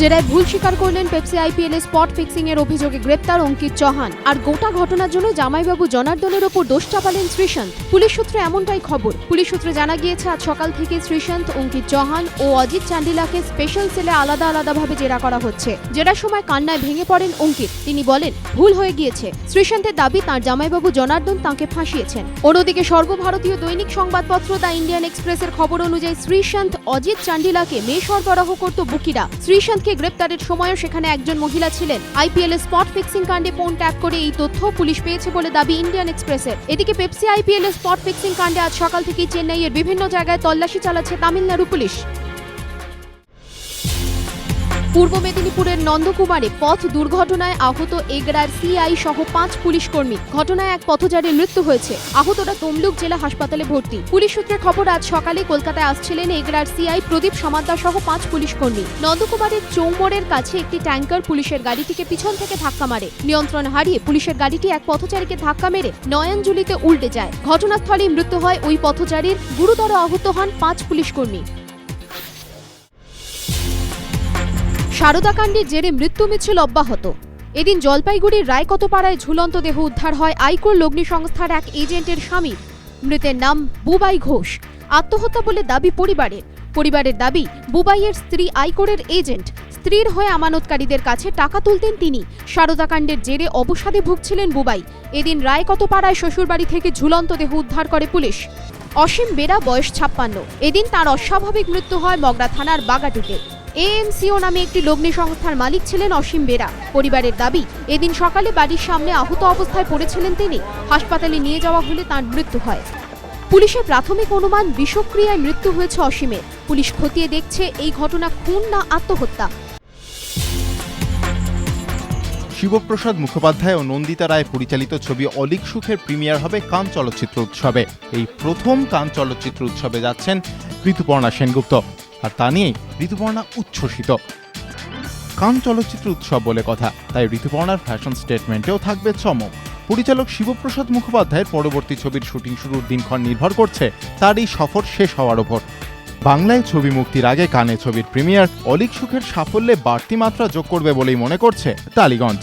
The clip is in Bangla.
জেরায় ভুল স্বীকার করলেন পেপসি আইপিএল এ স্পট ফিক্সিং এর অভিযোগে গ্রেপ্তার অঙ্কিত চৌহান। আর গোটা ঘটনার জন্য জামাইবাবু জনার্দনের ওপর দোষ চাপালেন শ্রীশান্ত। পুলিশ সূত্রে এমনটাই খবর। পুলিশ সূত্রে জানা গিয়েছে, আজ সকাল থেকে শ্রীশান্ত, অঙ্কিত চৌহান ও অজিত চান্ডিলাকে স্পেশাল সেলে আলাদা আলাদাভাবে জেরা করা হচ্ছে। জেরার সময় কান্নায় ভেঙে পড়েন অঙ্কিত। তিনি বলেন, ভুল হয়ে গিয়েছে। শ্রীশান্তের দাবি, তার জামাইবাবু জনার্দন তাঁকে ফাঁসিয়েছেন। অন্যদিকে সর্বভারতীয় দৈনিক সংবাদপত্র দ্য ইন্ডিয়ান এক্সপ্রেসের খবর অনুযায়ী শ্রীশান্ত, অজিত চান্ডিলাকে মেয়ে সরবরাহ করত বুকিরা। শ্রীশান্তকে গ্রেপ্তারের সময়ও সেখানে একজন মহিলা ছিলেন। আইপিএল এ স্পট ফিক্সিং কাণ্ডে ফোন ট্যাগ করে এই তথ্য পুলিশ পেয়েছে বলে দাবি ইন্ডিয়ান এক্সপ্রেসের। এদিকে পেপসি আইপিএল এ স্পট ফিক্সিং কাণ্ডে আজ সকাল থেকে চেন্নাইয়ের বিভিন্ন জায়গায় তল্লাশি চালাচ্ছে তামিলনাড়ু পুলিশ। পূর্ব মেদিনীপুরের নন্দকুমারে পথ দুর্ঘটনায় আহত এগরার সিআই সহ পাঁচ পুলিশ কর্মী ঘটনায় এক পথচারীর মৃত্যু হয়েছে। আহতরা তমলুক জেলা হাসপাতালে ভর্তি। পুলিশ সূত্রে খবর, আজ সকালে কলকাতায় আসছিলেন এগরার সিআই প্রদীপ সমাদ্দার সহ পাঁচ পুলিশ কর্মী নন্দকুমারের চৌমোড়ের কাছে একটি ট্যাঙ্কার পুলিশের গাড়িটিকে পিছন থেকে ধাক্কা মারে। নিয়ন্ত্রণ হারিয়ে পুলিশের গাড়িটি এক পথচারীকে ধাক্কা মেরে নয়াঞ্জলিতে উল্টে যায়। ঘটনাস্থলেই মৃত্যু হয় ওই পথচারীর। গুরুতর আহত হন পাঁচ পুলিশ কর্মী সারদাকাণ্ডের জেরে মৃত্যু মিছিল অব্যাহত। এদিন জলপাইগুড়ির রায়কতপাড়ায় ঝুলন্ত দেহ উদ্ধার হয় আইকোর লগ্নি সংস্থার এক এজেন্টের স্বামীর। মৃতের নাম বুবাই ঘোষ। আত্মহত্যা বলে দাবি পরিবারের। পরিবারের দাবি, বুবাইয়ের স্ত্রী আইকোরের এজেন্ট। স্ত্রীর হয়ে আমানতকারীদের কাছে টাকা তুলতেন তিনি। সারদাকাণ্ডের জেরে অবসাদে ভুগছিলেন বুবাই। এদিন রায়কতপাড়ায় শ্বশুরবাড়ি থেকে ঝুলন্ত দেহ উদ্ধার করে পুলিশ। অসীম বেরা, বয়স ছাপ্পান্ন। এদিন তার অস্বাভাবিক মৃত্যু হয় মগরা থানার বাগাটুতে। এএমসিও নামে একটি লগ্নি সংস্থার মালিক ছিলেন অসীম বেরা। পরিবারের দাবি, এদিন সকালে বাড়ির সামনে আহত অবস্থায় পড়েছিলেন তিনি। হাসপাতালে নিয়ে যাওয়া হলে তার মৃত্যু হয়। পুলিশের প্রাথমিক অনুমান, বিষক্রিয়ায় মৃত্যু হয়েছে অসীমের। পুলিশ খতিয়ে দেখছে এই ঘটনা খুন না আত্মহত্যা। শিবপ্রসাদ মুখোপাধ্যায় ও নন্দিতা রায় পরিচালিত ছবি অলিক সুখের প্রিমিয়ার হবে কান চলচ্চিত্র উৎসবে। এই প্রথম কান চলচ্চিত্র উৎসবে যাচ্ছেন ঋতুপর্ণা সেনগুপ্ত। আর তা নিয়েই ঋতুপর্ণা উচ্ছ্বসিত। কান চলচ্চিত্র উৎসব বলে কথা, তাই ঋতুপর্ণার ফ্যাশন স্টেটমেন্টেও থাকবে চমক। পরিচালক শিবপ্রসাদ মুখোপাধ্যায়ের পরবর্তী ছবির শুটিং শুরুর দিনক্ষণ নির্ভর করছে, তার এই সফর শেষ হওয়ার ওপর। বাংলায় ছবি মুক্তির আগে কানে ছবির প্রিমিয়ার, অলিক সুখের সাফল্যে বাড়তি মাত্রা যোগ করবে বলেই মনে করছে টালিগঞ্জ।